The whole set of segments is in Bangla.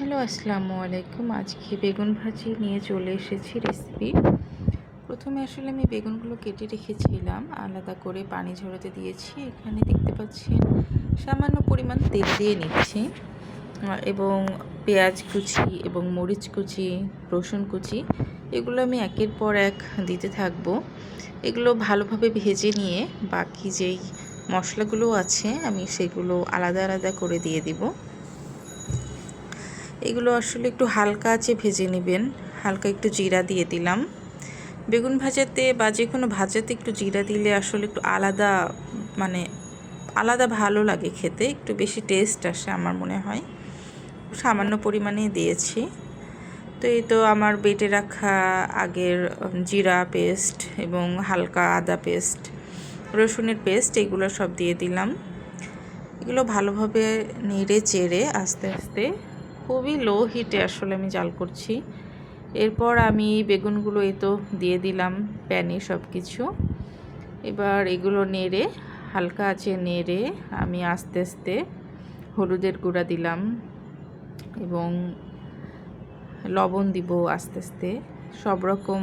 হ্যালো, আসসালামু আলাইকুম। আজকে বেগুন ভাজি নিয়ে চলে এসেছি রেসিপি প্রথমে আসলে আমি বেগুনগুলো কেটে রেখেছিলাম। আলাদা করে পানি ঝরাতে দিয়েছি। এখানে দেখতে পাচ্ছেন, সামান্য পরিমাণ তেল দিয়ে নিচ্ছি। এবং পেঁয়াজ কুচি এবং মরিচ কুচি, রসুন কুচি, এগুলো আমি একের পর এক দিতে থাকব। এগুলো ভালোভাবে ভেজে নিয়ে বাকি যেই মশলাগুলো আছে, আমি সেগুলো আলাদা আলাদা করে দিয়ে দিব। এগুলো আসলে একটু হালকা আছে ভেজে নেবেন। হালকা একটু জিরা দিয়ে দিলাম। বেগুন ভাজাতে বা যে কোনো ভাজাতে একটু জিরা দিলে আসলে একটু আলাদা মানে আলাদা ভালো লাগে খেতে, একটু বেশি টেস্ট আসে আমার মনে হয়। সামান্য পরিমাণে দিয়েছি। তো এই তো আমার বেটে রাখা আগের জিরা পেস্ট এবং হালকা আদা পেস্ট রসুনের পেস্ট এগুলো সব দিয়ে দিলাম। এগুলো ভালোভাবে নেড়ে চেড়ে আস্তে আস্তে খুবই লো হিটে আসলে আমি জাল করছি। এরপর আমি বেগুনগুলো এই তো দিয়ে দিলাম, প্যানে সব কিছু এবার এগুলো নেড়ে, হালকা আছে নেড়ে আমি আস্তে আস্তে হলুদের গুঁড়া দিলাম এবং লবণ দিব আস্তে আস্তে। সব রকম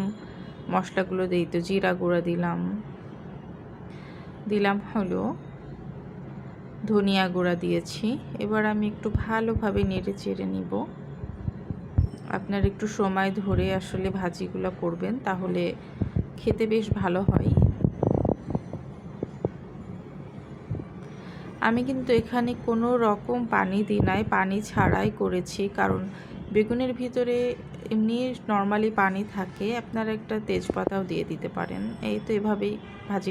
মশলাগুলো দিই তো জিরা গুঁড়া দিলাম। দিলাম হলো ধনিয়া গুঁড়া দিয়েছি। এবার আমি একটু ভালোভাবে নেড়ে চেড়ে নিব। আপনার একটু সময় ধরে আসলে ভাজিগুলো করবেন, তাহলে খেতে বেশ ভালো হয়। আমি কিন্তু এখানে কোনো রকম পানি দিই নাই, পানি ছাড়াই করেছি, কারণ বেগুনের ভিতরে এমনি নর্মালি পানি থাকে, আপনারা একটা তেজপাতাও দিয়ে দিতে পারেন। এই তো এভাবেই ভাজি